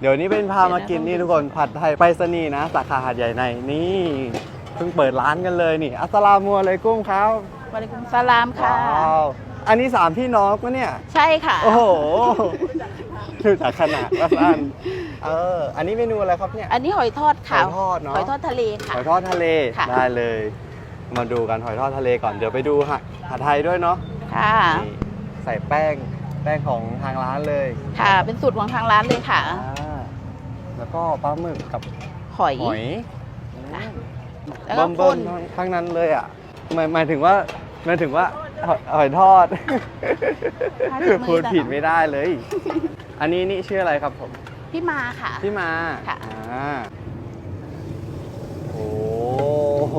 เดี๋ยวนี้เป็นพามากินนี่ทุกคนผัดไทยไปรษณีย์นะ สาขาหาดใหญ่ในนี่เพิ่งเปิดร้านกันเลยนี่ อัสสลามุอะลัยกุมครับวะลัยกุมสลามค่ะ ว้าวอันนี้สามพี่น้องปะเนี่ย ใช่ค่ะ โอ้โหดูจากขนาดว่าสั้นเออ อันนี้เมนูอะไรครับเนี่ย อันนี้หอยทอดค่ะหอยทอดเนอะ หอยทอดทะเลค่ะ หอยทอดทะเลค่ะ ได้เลย มาดูกันหอยทอดทะเลก่อนเดี๋ยวไปดูค่ะผัดไทยด้วยเนาะค่ะ นี่ใส่แป้งแป้งของทางร้านเลยค่ะ เป็นสูตรของทางร้านเลยค่ะ อ่า แล้วก็ปลาหมึกกับหอย หอยค่ะอืมแล้วก็เบิ่มข้นๆทั้งนั้นเลยอะหมายหมายถึงว่าหมายถึงว่าหอยหอยทอดพูดผิดไม่ได้เลย อันนี้นี่ชื่ออะไรครับผม พี่มาค่ะ พี่มาค่ะ อ่าโอ้โห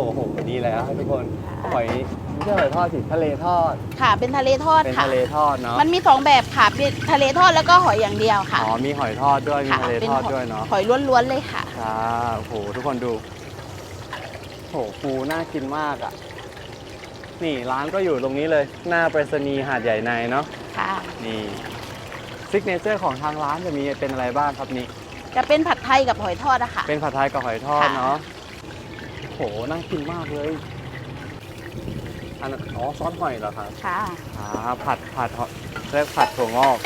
นี่แหละครับทุกคนหอยไม่ใช่หอยทอดสิทะเลทอด ค่ะ เป็นทะเลทอดเป็นค่ะ ทะเลทอดเนาะมันมีสองแบบค่ะเป็นทะเลทอดแล้วก็หอยอย่างเดียวค่ะอ๋อมีหอยทอดด้วยมีค่ะทะเลเป็นทอดหอยด้วยเนาะ หอยล้วนๆเลยค่ะ ครับโหทุกคนดูโหฟูน่ากินมากอะ นี่ร้านก็อยู่ตรงนี้เลย หน้าไปรษณีย์หาดใหญ่ในเนาะค่ะ นี่ซิกเนเจอร์ของทางร้านจะมีเป็นอะไรบ้างครับนี่จะเป็นผัดไทยกับหอยทอดอะค่ะ เป็นผัดไทยกับหอยทอดค่ะ เนาะ โหน่ากินมากเลยอันนั้นอ๋อซอสหอยเหรอครับค่ะ อ่าผัดผัดเรียกผัดถั่วงอก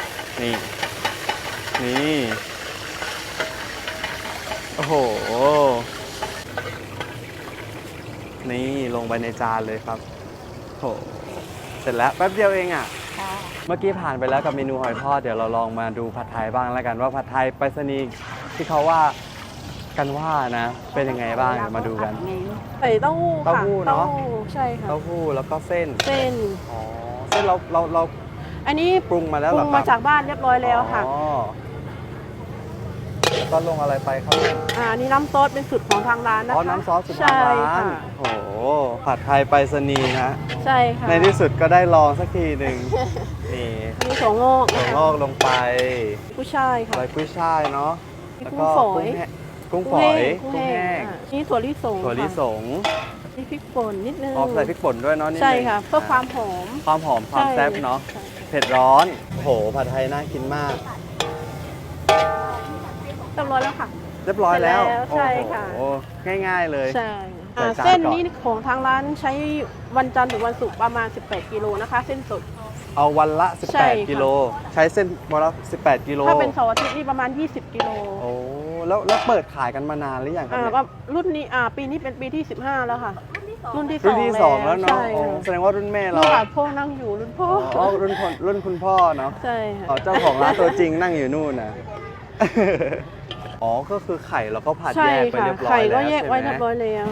นี่ นี่โอ้โห นี่ลงไปในจานเลยครับโหเสร็จแล้วแป๊บเดียวเองอะ ค่ะ เมื่อกี้ผ่านไปแล้วกับเมนูหอยทอดเดี๋ยวเราลองมาดูผัดไทยบ้างแล้วกันว่าผัดไทยไปรษณีย์ที่เขาว่า กันว่านะ เป็นยังไงบ้างเดี๋ยวมาดูกันใส่เต้าหู้ค่ะเต้าหู้เนอะใช่ค่ะเต้าหู้แล้วก็เส้นเส้นอ๋อเส้นเราเราเราอันนี้ปรุงมาแล้วปเหรรุองครับมาจากบ้านเรียบร้อยแล้วค่ะอ๋อแล้วก็ลงอะไรไปครับเนี่ยอ่าอันนี้น้ำซอสเป็นสูตรของทางร้านนะคะอ๋อน้ำซอสสุดทางใช่ร้านค่ะโอ้โห ผัดไทยไปรษณีย์นะ ใช่ค่ะในที่สุดก็ได้ลองสักทีหนึ่ง นี่อันนี้ถั่วงอกถั่วนะคะงอกลงไปผู้ชายค่ะ ใบกุ้ยช่ายเนาะมีแล้วก็กุ้งฝอย กุ้งแห้ง กุ้งฝอยกุ้งแห้งอะนี่ถั่วลิสงถั่วลิสค่ะงนี่พริกป่นนิดนึงอ๋อใส่พริกป่นด้วยเนาะนิดนึงใช่ค่ะ เพื่อความหอมความหอมความใช่แซ่บเนาะใช่เผ็ดร้อนโอ้โหผัดไทยน่ากินมาก เรียบร้อยแล้วค่ะ เรียบร้อยแล้วเสร็จแล้วใช่ค่ะ โอ้โหง่ายๆเลย ใช่อ่าใส่จานเส้นก่อนนี้ของทางร้านใช้วันจันทร์ถึงวันศุกร์ประมาณ 18 กิโลนะคะ เส้นสด เอาวันละ ใช่ค่ะ 18 กิโล ใช้เส้นวันละ 18 กิโลถ้าเป็นเสาร์อาทิตย์นี่ประมาณ 20 กิโล โอ้ แล้วแล้วเปิดขายกันมานานหรือยังครับอ่าเนี่ยก็รุ่นนี้อ่าปีนี้เป็นปีที่ 15 แล้วค่ะ รุ่นที่สรุ่อนงที่สองแล้วเนาะใช่อ๋อค่ะแสดงว่ารุ่นแม่เราลูกหลานพ่อนั่งอยู่รุ่นพ่ออ๋อรุ่นคนรุ่นคุณพ่อเนาะ ใช่ค่ะ อ๋อเจ้าของร้านตัวจริงนั่งอยู่นู่นนะ อ๋อ ก็คือไข่เราก็ผัดใช่แยกไปค่ะเรียบร้อยไข่แล้ก็วแยกใช่ไว้ไหมเรียบร้อยแล้ว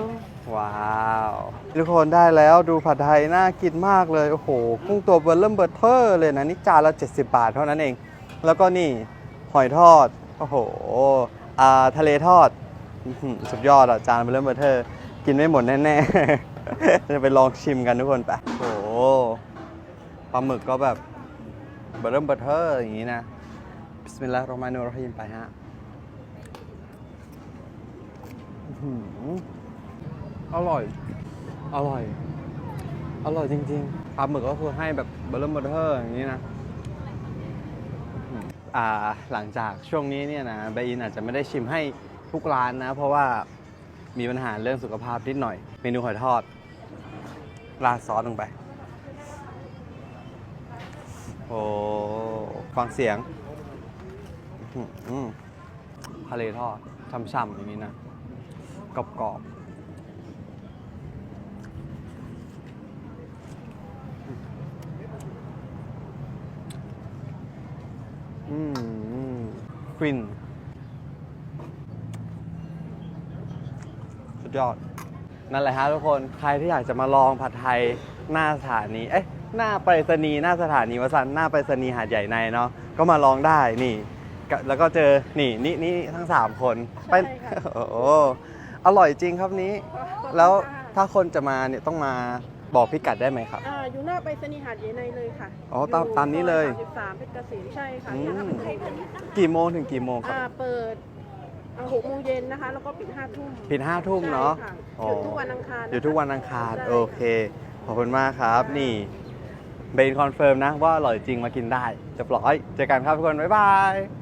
ว้าวทุกคนได้แล้วดูผัดไทยน่ากินมากเลย โอ้โหกุ้งตัวเบอร์เริ่มเบอร์เทอร์เลยนะนี่จานละ70 บาทเท่านั้นเอง แล้วก็นี่หอยทอด โอ้โหอ่า ทะเลทอด สุดยอดอะ จานเบอร์เริ่มเบอร์เทอร์ กินไม่หมดแน่ๆ จะไปลองชิมกันทุกคนไปโอ้ปลาหมึกก็แบบเบอร์เริ่มเบอร์เทอร์อย่างนี้นะบิสมิลลาฮิรเราะห์มานิรเราะฮีมไปฮะอร่อย อร่อย อร่อยจริงๆปลาหมึกก็คือให้แบบเบอร์เริ่มเบอร์เทอร์อย่างนี้นะ หลังจากช่วงนี้เนี่ยนะเบอินอาจจะไม่ได้ชิมให้ทุกร้านนะ เพราะว่ามีปัญหาเรื่องสุขภาพนิดหน่อย เมนูหอยทอด ราดซอสลงไป โอ้ฟังเสียงทะเลทอดช่ำๆอย่างนี้นะกรอบๆ ฟินสุดยอด นั่นแหละฮะทุกคนใครที่อยากจะมาลองผัดไทยหน้าสถานีเอ๊ะหน้าไปรษณีย์หน้าสถานีวสันต์หน้าไปรษณีย์หาดใหญ่ในเนาะก็มาลองได้นี่ก็แล้วก็เจอนี่นี่นี่ทั้งสามคนไปใช่ค่ะโอ้โหอร่อยจริงครับนี้ แล้วถ้าคนจะมาเนี่ยต้องมา บอกพิกัดได้ไหมครับ อ่าอยู่หน้าไปรษณีย์หาดใหญ่ในเลยค่ะอ๋อตามตามนี้เลยสามเพชรเกษมใช่ค่ะอือยู่หน้าไปมรษณีย์กี่โมงถึงกี่โมงครับ อ่าเปิดหกโมงเย็นนะคะ แล้วก็ปิดห้าทุ่มปิดห้าทุ่มเนาะ ใช่ค่อ๋อ หยุดทุกวันอังคารอยู่ทุกวันอังคารใช่ โอเค ขอบคุณมากครับ นี่เบนคอนเฟิร์มนะว่าอร่อยจริงมากินได้เรียบร้อยเจอกันครับทุกคน บ๊ายบาย